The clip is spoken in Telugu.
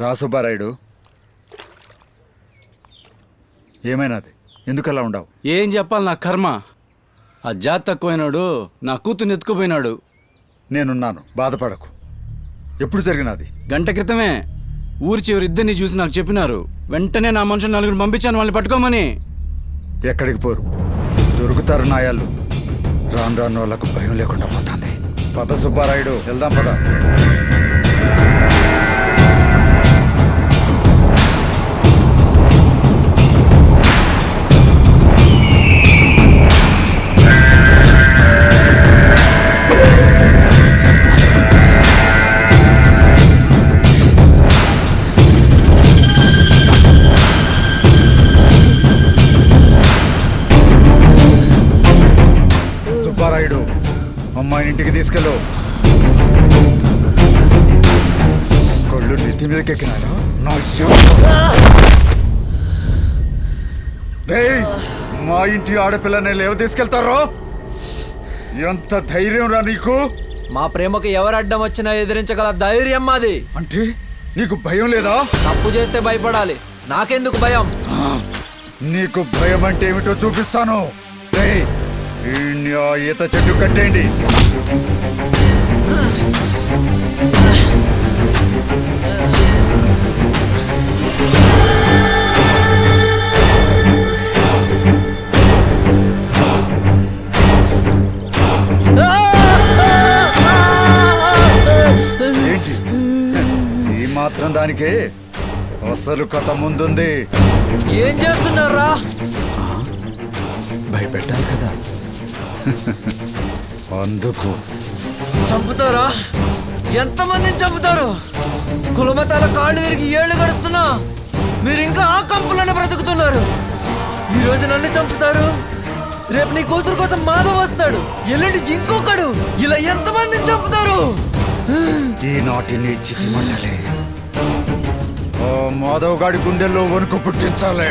రా సుబ్బారాయుడు. ఏమైనాది ఎందుకు అలా ఉండవు? ఏం చెప్పాలి నా కర్మ? ఆ జాతి తక్కువైనాడు నా కూతుర్ని ఎత్తుకుపోయినాడు. నేనున్నాను బాధపడకు. ఎప్పుడు జరిగినది గంట క్రితమే ఊరి చివరి ఇద్దరిని చూసి నాకు చెప్పినారు. వెంటనే నా మనుషులు నలుగురు పంపించాను వాళ్ళని పట్టుకోమని. ఎక్కడికి పోరు? దొరుకుతారు నాయాళ్ళు రాను రాను వాళ్ళకు భయం లేకుండా పోతుంది. పద సుబ్బారాయుడు వెళ్దాం పద. అమ్మాయిని ఇంటికి తీసుకెళ్ళు. కళ్ళు నెత్తి మీదకి ఎక్కినారా నా మా ఇంటి ఆడపిల్లని లేవ తీసుకెళ్తారో? ఎంత ధైర్యం రా నీకు? మా ప్రేమకు ఎవరు అడ్డం వచ్చినా ఎదిరించగల ధైర్యం మాది. అంటే నీకు భయం లేదా? తప్పు చేస్తే భయపడాలి. నాకెందుకు భయం? నీకు భయం అంటే ఏమిటో చూపిస్తాను. ఈత చెట్టు కట్టేయండి మాత్రం దానికే అసలు కథ ముందుంది. ఏం చేస్తున్నారా భయపెట్టాలి కదా. అందుకు. చంపుతారా? ఎంతమందిని చంపుతారు? కులమతాల కాళ్ళు విరిగి ఏళ్ళు గడుస్తున్నా మీరు ఇంకా ఆ కంపులోనే బ్రతుకుతున్నారు. ఈ రోజు నన్ను చంపుతారు? రేపు నీ కూతురు కోసం మాధవ్ వస్తాడు. ఎల్లుండి ఇంకొకడు. ఇలా ఎంతమందిని చంపుతారు? ఈనాటి నీ చితి మండలే మాధవ్ గాడి గుండెల్లో వణుకు పుట్టించాలి.